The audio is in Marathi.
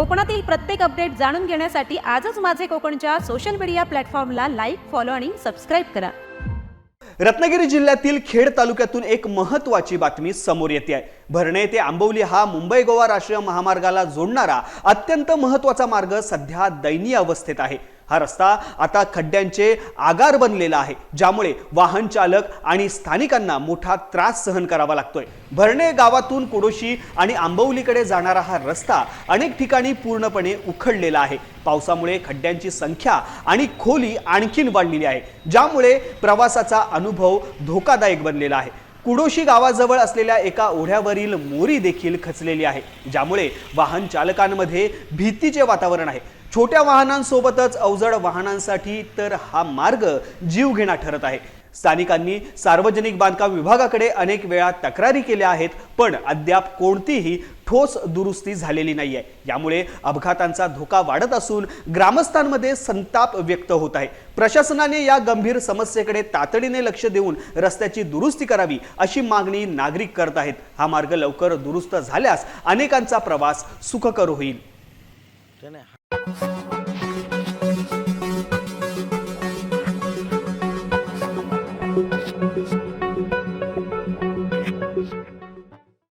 कोकणातील प्रत्येक अपडेट जाणून घेण्यासाठी आजच माझे कोकणच्या सोशल मीडिया प्लॅटफॉर्मला लाईक फॉलो आणि सबस्क्राईब करा. रत्नागिरी जिल्ह्यातील खेड तालुक्यातून एक महत्वाची बातमी समोर येते आहे. भरणे ते आंबवली हा मुंबई गोवा राष्ट्रीय महामार्गाला जोडणारा अत्यंत महत्त्वाचा मार्ग सध्या दयनीय अवस्थेत आहे. हा रस्ता आता खड्ड्यांचे आगार बनलेला आहे ज्यामुळे वाहन चालक आणि स्थानिकांना मोठा त्रास सहन करावा लागतोय. भरणे गावातून कुडोशी आणि आंबवलीकडे जाणारा हा रस्ता अनेक ठिकाणी पूर्णपणे उखडलेला आहे. पावसामुळे खड्ड्यांची संख्या आणि खोली आणखीन वाढलेली आहे ज्यामुळे प्रवासाचा अनुभव धोकादायक बनलेला आहे. कुडोशी गावाजवळ असलेल्या एका ओढ्यावरील मोरी देखील खचलेली आहे ज्यामुळे वाहन चालकांमध्ये भीतीचे वातावरण आहे. छोट्या वाहनांसोबतच अवजड वाहनांसाठी तर हा मार्ग जीवघेणा ठरत आहे. स्थानिकांनी सार्वजनिक बांधकाम विभागाकडे अनेक वेळा तक्रारी केल्या आहेत पण अद्याप कोणतीही ठोस दुरुस्ती झालेली नाही आहे यामुळे अपघातांचा धोका वाढत असून ग्रामस्थांमध्ये संताप व्यक्त होत आहे. प्रशासनाने या गंभीर समस्येकडे तातडीने लक्ष देऊन रस्त्याची दुरुस्ती करावी अशी मागणी नागरिक करत आहेत. हा मार्ग लवकर दुरुस्त झाल्यास अनेकांचा प्रवास सुखकर होईल.